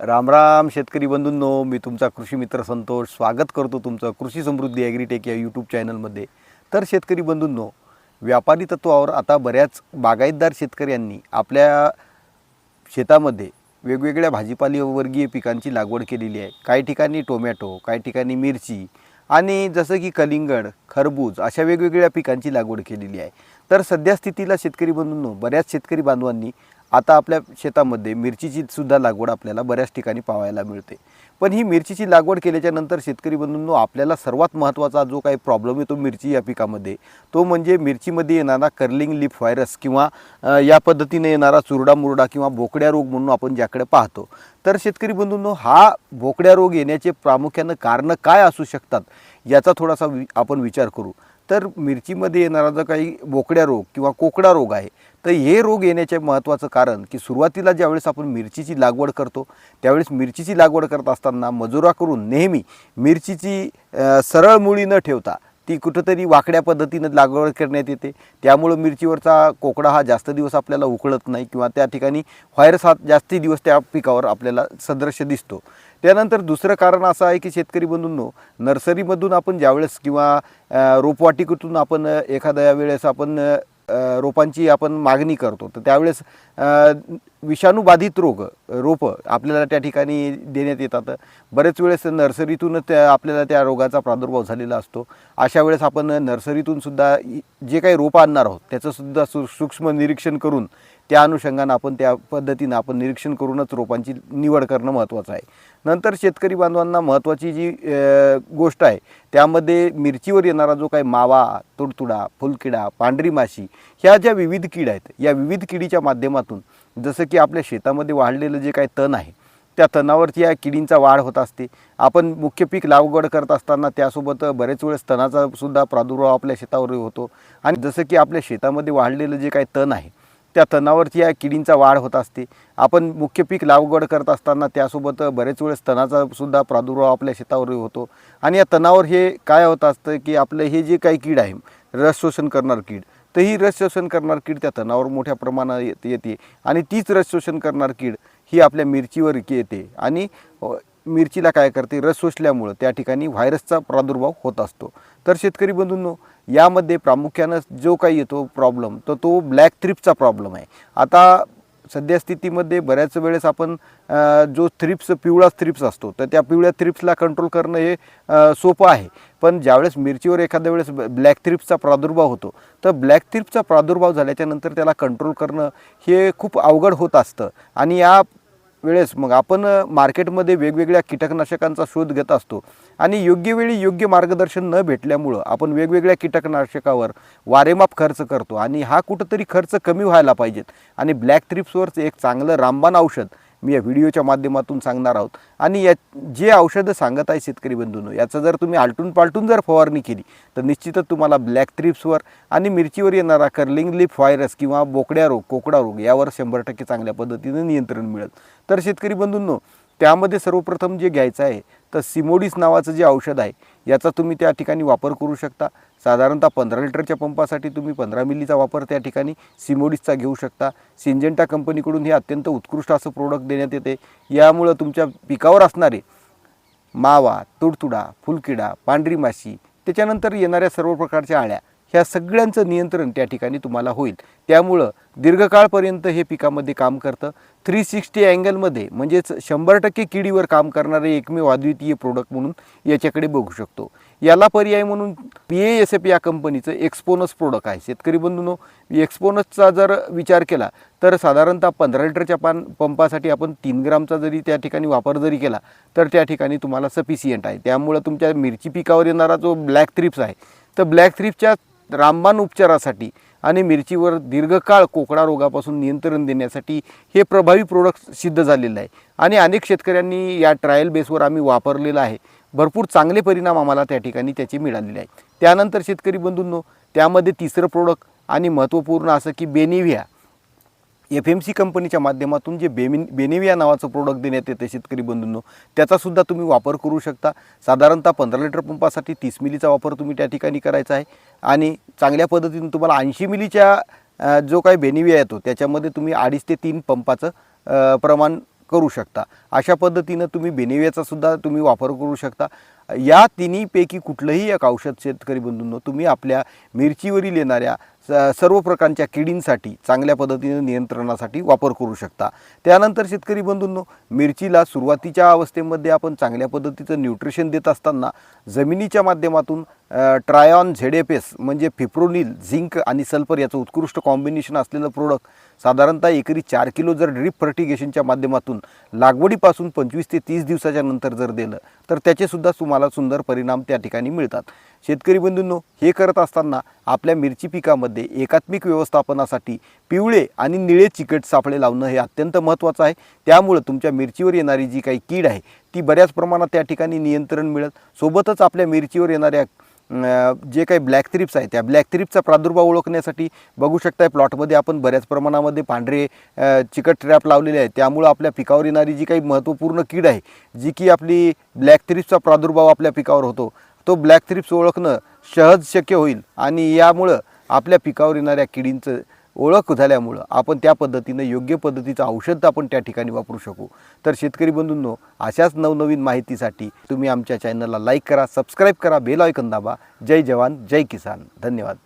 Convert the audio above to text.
राम राम शेतकरी बंधूंनो मी तुमचा कृषी मित्र संतोष. स्वागत करतो तुमचं कृषी समृद्धी ॲग्रीटेक या यूट्यूब चॅनलमध्ये तर शेतकरी बंधूंनो व्यापारी तत्वावर आता बऱ्याच बागायतदार शेतकऱ्यांनी आपल्या शेतामध्ये वेगवेगळ्या भाजीपाली वर्गीय पिकांची लागवड केलेली आहे. काही ठिकाणी टोमॅटो काही ठिकाणी मिरची आणि जसं की कलिंगड खरबूज अशा वेगवेगळ्या पिकांची लागवड केलेली आहे. तर सध्या स्थितीला शेतकरी बंधूंनो बऱ्याच शेतकरी बांधवांनी आता आपल्या शेतामध्ये मिरचीची सुद्धा लागवड आपल्याला बऱ्याच ठिकाणी पाहायला मिळते. पण ही मिरचीची लागवड केल्याच्यानंतर शेतकरी बंधूंनो आपल्याला सर्वात महत्त्वाचा जो काही प्रॉब्लेम येतो मिरची या पिकामध्ये. तो म्हणजे मिरचीमध्ये येणारा कर्लिंग लिफ व्हायरस किंवा या पद्धतीने येणारा चुरडा मुरडा किंवा बोकड्या रोग म्हणून आपण ज्याकडे पाहतो. तर शेतकरी बंधूंनो हा बोकड्या रोग येण्याचे प्रामुख्यानं कारणं काय असू शकतात याचा थोडासा वि आपण विचार करू. तर मिरचीमध्ये येणारा जो काही बोकड्या रोग किंवा कोकडा रोग आहे तर हे रोग येण्याचे महत्त्वाचं कारण की सुरुवातीला ज्यावेळेस आपण मिरचीची लागवड करतो त्यावेळेस मिरचीची लागवड करत असताना मजुरा करून नेहमी मिरचीची सरळ मुळी न ठेवता ती कुठंतरी वाकड्या पद्धतीनं लागवड करण्यात येते. त्यामुळं मिरचीवरचा कोकडा हा जास्त दिवस आपल्याला उकळत नाही किंवा त्या ठिकाणी व्हायरस हा जास्ती दिवस त्या पिकावर आपल्याला सदृश्य दिसतो. त्यानंतर दुसरं कारण असं आहे की शेतकरी बंधूंनो नर्सरीमधून आपण ज्यावेळेस किंवा रोपवाटिकेतून आपण एखाद्या वेळेस आपण रोपांची आपण मागणी करतो तर त्यावेळेस विषाणूबाधित रोग रोपं आपल्याला त्या ठिकाणी देण्यात येतात. बरेच वेळेस नर्सरीतून त्या आपल्याला त्या रोगाचा प्रादुर्भाव झालेला असतो. अशा वेळेस आपण नर्सरीतून सुद्धा जे काही रोपं आणणार आहोत त्याचंसुद्धा सु सूक्ष्म निरीक्षण करून त्या अनुषंगानं आपण त्या पद्धतीनं आपण निरीक्षण करूनच रोपांची निवड करणं महत्त्वाचं आहे. नंतर शेतकरी बांधवांना महत्त्वाची जी गोष्ट आहे त्यामध्ये मिरचीवर येणारा जो काही मावा तुडतुडा फुलकिडा पांढरी माशी ह्या ज्या विविध कीड आहेत या विविध किडीच्या माध्यमातून जसं की आपल्या शेतामध्ये वाढलेलं जे काही तण आहे त्या तणावरती या किडींचा वाढ होत असते. आपण मुख्य पीक लागवड करत असताना त्यासोबत बरेच वेळेस तणाचा सुद्धा प्रादुर्भाव आपल्या शेतावर होतो. आणि जसं की आपल्या शेतामध्ये वाढलेलं जे काही तण आहे त्या तणावरती या किडींचा वाढ होत असते. आपण मुख्य पीक लागवड करत असताना त्यासोबत बरेच वेळेस तणाचा सुद्धा प्रादुर्भाव आपल्या शेतावर होतो. आणि या तणावर हे काय होत असतं की आपलं हे जे काही कीड आहे रस शोषण करणार कीड तर ही रस शोषण करणार कीड त्या तणावर मोठ्या प्रमाणात येत- येते. आणि तीच रस शोषण करणार कीड ही आपल्या मिरचीवर येते. आणि मिरचीला काय करते? रस शोषल्यामुळं त्या ठिकाणी व्हायरसचा प्रादुर्भाव होत असतो. तर शेतकरी बंधूंनो यामध्ये प्रामुख्यानं जो काही येतो प्रॉब्लेम तर तो ब्लॅक थ्रिपचा प्रॉब्लेम आहे. आता सध्या स्थितीमध्ये बऱ्याच वेळेस आपण जो थ्रिप्स पिवळा थ्रिप्स असतो तर त्या पिवळ्या थ्रिप्सला कंट्रोल करणं हे सोपं आहे. पण ज्यावेळेस मिरचीवर एखाद्या वेळेस ब्लॅक थ्रिप्सचा प्रादुर्भाव होतो तर ब्लॅक थ्रिप्सचा प्रादुर्भाव झाल्याच्यानंतर त्याला कंट्रोल करणं हे खूप अवघड होत असतं. आणि या वेळेस मग आपण मार्केटमध्ये वेगवेगळ्या कीटकनाशकांचा शोध घेत असतो. आणि योग्य वेळी योग्य मार्गदर्शन न भेटल्यामुळं आपण वेगवेगळ्या कीटकनाशकावर वारेमाप खर्च करतो. आणि हा कुठंतरी खर्च कमी व्हायला पाहिजेत. आणि ब्लॅक थ्रिप्सवरचं एक चांगलं रामबाण औषध मी या व्हिडिओच्या माध्यमातून सांगणार आहोत. आणि या जे औषधं सांगत आहे शेतकरी बंधूंनो याचं जर तुम्ही आलटून पालटून जर फवारणी केली तर निश्चितच तुम्हाला ब्लॅक थ्रिप्सवर आणि मिरचीवर येणारा कर्लिंग लिफ व्हायरस किंवा बोकड्या रोग कोकडा रोग यावर शंभर टक्के चांगल्या पद्धतीनं नियंत्रण मिळेल. तर शेतकरी बंधूंनो त्यामध्ये सर्वप्रथम जे घ्यायचं आहे तर सिमोडिस नावाचं जे औषध आहे याचा तुम्ही त्या ठिकाणी वापर करू शकता. साधारणतः पंधरा लिटरच्या पंपासाठी तुम्ही पंधरा मिलीचा वापर त्या ठिकाणी सिमोडिसचा घेऊ शकता. सिंजेंटा कंपनीकडून हे अत्यंत उत्कृष्ट असं प्रोडक्ट देण्यात येते. यामुळं तुमच्या पिकावर असणारे मावा तुडतुडा फुलकिडा पांढरी माशी त्याच्यानंतर येणाऱ्या सर्व प्रकारच्या आळ्या ह्या सगळ्यांचं नियंत्रण त्या ठिकाणी तुम्हाला होईल. त्यामुळं दीर्घकाळपर्यंत हे पिकामध्ये काम करतं. थ्री सिक्स्टी अँगलमध्ये म्हणजेच शंभर टक्के किडीवर काम करणारे एकमेव अद्वितीय प्रोडक्ट म्हणून याच्याकडे बघू शकतो. याला पर्याय म्हणून पी ए एस एफ या कंपनीचं एक्सपोनस प्रोडक्ट आहे. शेतकरी बंधूनो एक्सपोनसचा जर विचार केला तर साधारणतः पंधरा लिटरच्या पान पंपासाठी आपण तीन ग्रामचा जरी त्या ठिकाणी वापर जरी केला तर त्या ठिकाणी तुम्हाला सफिशियंट आहे. त्यामुळं तुमच्या मिरची पिकावर येणारा जो ब्लॅक थ्रिप्स आहे तर ब्लॅक थ्रिप्सच्या रामबाण उपचारासाठी आणि मिरचीवर दीर्घकाळ कोकडा रोगापासून नियंत्रण देण्यासाठी हे प्रभावी प्रोडक्ट सिद्ध झालेलं आहे. आणि अनेक शेतकऱ्यांनी या ट्रायल बेसवर आम्ही वापरलेलं आहे. भरपूर चांगले परिणाम आम्हाला त्या ठिकाणी त्याचे मिळालेले आहेत. त्यानंतर शेतकरी बंधूंनो त्यामध्ये तिसरं प्रोडक्ट आणि महत्त्वपूर्ण असं की बेनिव्हिया एफ एम सी कंपनीच्या माध्यमातून जे बेमिन बेनेविया नावाचं प्रोडक्ट देण्यात येते शेतकरी बंधूंनो त्याचासुद्धा तुम्ही वापर करू शकता. साधारणतः पंधरा लिटर पंपासाठी तीस मिलीचा वापर तुम्ही त्या ठिकाणी करायचा आहे. आणि चांगल्या पद्धतीने तुम्हाला ऐंशी मिलीच्या जो काही बेनिविया येतो त्याच्यामध्ये तुम्ही अडीच ते तीन पंपाचं प्रमाण करू शकता. अशा पद्धतीनं तुम्ही बेनेवियाचा सुद्धा तुम्ही वापर करू शकता. या तिन्हीपैकी कुठलंही एक औषध शेतकरी बंधूंनो तुम्ही आपल्या मिरचीवरील येणाऱ्या सर्व प्रकारच्या किडींसाठी चांगल्या पद्धतीनं नियंत्रणासाठी वापर करू शकता. त्यानंतर शेतकरी बंधूंनो मिरचीला सुरुवातीच्या अवस्थेमध्ये आपण चांगल्या पद्धतीचं न्यूट्रिशन देत असताना जमिनीच्या माध्यमातून ट्रायॉन झेडेपेस म्हणजे फिप्रोनिल झिंक आणि सल्फर याचं उत्कृष्ट कॉम्बिनेशन असलेलं प्रोडक्ट साधारणतः एकरी चार किलो जर ड्रीप फर्टिगेशनच्या माध्यमातून लागवडीपासून पंचवीस ते तीस दिवसाच्या नंतर जर दिलं तर त्याचेसुद्धा तुम्हाला सुंदर परिणाम त्या ठिकाणी मिळतात. शेतकरी बंधूंनो हे करत असताना आपल्या मिरची पिकामध्ये एकात्मिक व्यवस्थापनासाठी पिवळे आणि निळे चिकट सापळे लावणं हे अत्यंत महत्त्वाचं आहे. त्यामुळं तुमच्या मिरचीवर येणारी जी काही कीड आहे ती बऱ्याच प्रमाणात त्या ठिकाणी नियंत्रण मिळत सोबतच आपल्या मिरचीवर येणाऱ्या जे काही ब्लॅक थ्रिप्स आहे त्या ब्लॅक थ्रिप्सचा प्रादुर्भाव ओळखण्यासाठी बघू शकताय प्लॉटमध्ये आपण बऱ्याच प्रमाणामध्ये पांढरे चिकट ट्रॅप लावलेले आहे त्यामुळं आपल्या पिकावर येणारी जी काही महत्त्वपूर्ण कीड आहे जी की आपली ब्लॅक थ्रिप्सचा प्रादुर्भाव आपल्या पिकावर होतो तो ब्लॅक थ्रिप्स ओळखणं सहज शक्य होईल आणि यामुळं आपल्या पिकावर येणाऱ्या किडींचं ओळख झाल्यामुळं आपण त्या पद्धतीनं योग्य पद्धतीचं औषध आपण त्या ठिकाणी वापरू शकू. तर शेतकरी बंधूंनो अशाच नवनवीन माहितीसाठी तुम्ही आमच्या चॅनलला लाईक करा सबस्क्राईब करा बेल आयकन दाबा. जय जवान जय किसान. धन्यवाद.